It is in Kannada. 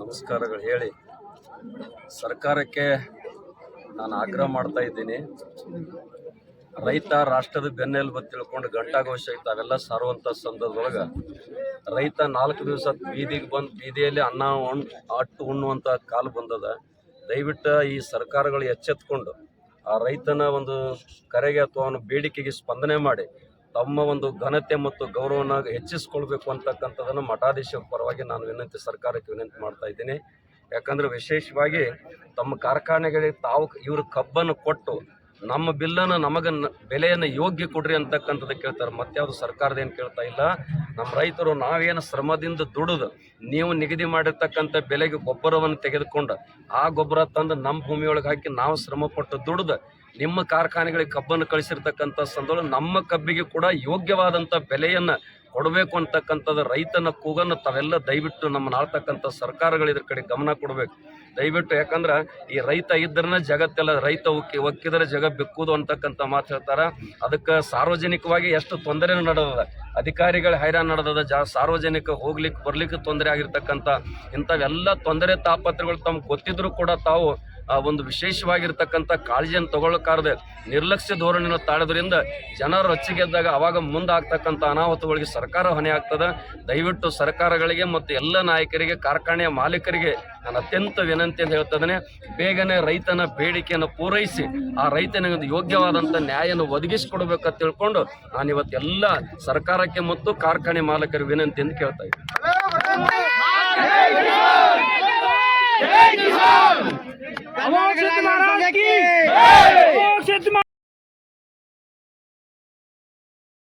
ನಮಸ್ಕಾರಗಳು ಹೇಳಿ. ಸರ್ಕಾರಕ್ಕೆ ನಾನು ಆಗ್ರಹ ಮಾಡ್ತಾ ಇದ್ದೀನಿ. ರೈತ ರಾಷ್ಟ್ರದ ಬೆನ್ನೆಲುಬು ತಿಳ್ಕೊಂಡು ಗಂಟಾಘೋಷ ತಾವೆಲ್ಲ ಸಾರುವಂಥ ಸಂದರ್ಭದೊಳಗೆ ರೈತ ನಾಲ್ಕು ದಿವಸ ಬೀದಿಗೆ ಬಂದು ಬೀದಿಯಲ್ಲಿ ಅನ್ನ ಉಣ್ ಅಟ್ಟು ಉಣ್ಣುವಂಥ ಕಾಲ ಬಂದದ. ದಯವಿಟ್ಟು ಈ ಸರ್ಕಾರಗಳು ಎಚ್ಚೆತ್ಕೊಂಡು ಆ ರೈತನ ಒಂದು ಕರೆಗೆ ಅಥವಾ ಅವನ ಬೇಡಿಕೆಗೆ ಸ್ಪಂದನೆ ಮಾಡಿ ತಮ್ಮ ಒಂದು ಘನತೆ ಮತ್ತು ಗೌರವನ ಹೆಚ್ಚಿಸ್ಕೊಳ್ಬೇಕು ಅಂತಕ್ಕಂಥದ್ದನ್ನು ಮಠಾಧೀಶ ಪರವಾಗಿ ನಾನು ವಿನಂತಿ ಸರ್ಕಾರಕ್ಕೆ ವಿನಂತಿ ಮಾಡ್ತಾ ಇದ್ದೀನಿ. ಯಾಕಂದರೆ ವಿಶೇಷವಾಗಿ ತಮ್ಮ ಕಾರ್ಖಾನೆಗಳಿಗೆ ತಾವು ಇವರು ಕಬ್ಬನ್ನು ಕೊಟ್ಟು ನಮ್ಮ ಬಿಲ್ಲನ್ನು ನಮಗೆ ಬೆಲೆಯನ್ನು ಯೋಗ್ಯ ಕೊಡ್ರಿ ಅಂತಕ್ಕಂಥದ್ದು ಕೇಳ್ತಾರೆ. ಮತ್ಯಾವುದು ಸರ್ಕಾರದ ಏನು ಕೇಳ್ತಾ ಇಲ್ಲ. ನಮ್ಮ ರೈತರು ನಾವೇನು ಶ್ರಮದಿಂದ ದುಡಿದು ನೀವು ನಿಗದಿ ಮಾಡಿರ್ತಕ್ಕಂಥ ಬೆಲೆಗೆ ಗೊಬ್ಬರವನ್ನು ತೆಗೆದುಕೊಂಡು ಆ ಗೊಬ್ಬರ ತಂದು ನಮ್ಮ ಭೂಮಿಯೊಳಗೆ ಹಾಕಿ ನಾವು ಶ್ರಮಪಟ್ಟು ದುಡಿದು ನಿಮ್ಮ ಕಾರ್ಖಾನೆಗಳಿಗೆ ಕಬ್ಬನ್ನು ಕಳಿಸಿರ್ತಕ್ಕಂಥ ಸಂದರ್ಭ ನಮ್ಮ ಕಬ್ಬಿಗೆ ಕೂಡ ಯೋಗ್ಯವಾದಂಥ ಬೆಲೆಯನ್ನು ಕೊಡಬೇಕು ಅಂತಕ್ಕಂಥದ್ದು ರೈತನ ಕೂಗನ್ನು ತಾವೆಲ್ಲ ದಯವಿಟ್ಟು ನಮ್ಮ ಆಳ್ತಕ್ಕಂಥ ಸರ್ಕಾರಗಳು ಇದ್ರ ಕಡೆ ಗಮನ ಕೊಡಬೇಕು. ದಯವಿಟ್ಟು ಯಾಕಂದ್ರೆ ಈ ರೈತ ಇದ್ರನ್ನ ಜಗತ್ತೆಲ್ಲ ರೈತ ಉಕ್ಕಿ ಒಕ್ಕಿದ್ರೆ ಜಗ ಬೆಕ್ಕುದು ಅಂತಕ್ಕಂಥ ಮಾತು ಹೇಳ್ತಾರೆ. ಅದಕ್ಕೆ ಸಾರ್ವಜನಿಕವಾಗಿ ಎಷ್ಟು ತೊಂದರೆ ನಡೆದದ. ಅಧಿಕಾರಿಗಳು ಹೈರಾಣ ನಡೆದದ. ಜಾ ಸಾರ್ವಜನಿಕ ಹೋಗ್ಲಿಕ್ಕೆ ಬರ್ಲಿಕ್ಕೆ ತೊಂದರೆ ಆಗಿರ್ತಕ್ಕಂಥ ಇಂಥವೆಲ್ಲ ತೊಂದರೆ ತಾಪತ್ರಗಳು ತಮ್ಗೆ ಗೊತ್ತಿದ್ರು ಕೂಡ ತಾವು ಆ ಒಂದು ವಿಶೇಷವಾಗಿರ್ತಕ್ಕಂಥ ಕಾಳಜಿಯನ್ನು ತಗೊಳ್ಳಕಾರದೆ ನಿರ್ಲಕ್ಷ್ಯ ಧೋರಣೆಯನ್ನು ತಾಳೋದ್ರಿಂದ ಜನರು ರೊಚ್ಚಿಗೆದ್ದಾಗ ಅವಾಗ ಮುಂದಾಗ್ತಕ್ಕಂಥ ಅನಾಹುತಗಳಿಗೆ ಸರ್ಕಾರ ಹೊಣೆ ಆಗ್ತದೆ. ದಯವಿಟ್ಟು ಸರ್ಕಾರಗಳಿಗೆ ಮತ್ತು ಎಲ್ಲ ನಾಯಕರಿಗೆ, ಕಾರ್ಖಾನೆಯ ಮಾಲೀಕರಿಗೆ ನಾನು ಅತ್ಯಂತ ವಿನಂತಿ ಅಂತ ಹೇಳ್ತದೇನೆ ಬೇಗನೆ ರೈತನ ಬೇಡಿಕೆಯನ್ನು ಪೂರೈಸಿ, ಆ ರೈತನಿಗೆ ಯೋಗ್ಯವಾದಂಥ ನ್ಯಾಯನ ಒದಗಿಸಿಕೊಡ್ಬೇಕಂತ ತಿಳ್ಕೊಂಡು ನಾನು ಇವತ್ತೆಲ್ಲ ಸರ್ಕಾರಕ್ಕೆ ಮತ್ತು ಕಾರ್ಖಾನೆ ಮಾಲೀಕರಿಗೆ ವಿನಂತಿ ಅಂತ ಕೇಳ್ತಾ ಇದ್ದೀನಿ. महाराज की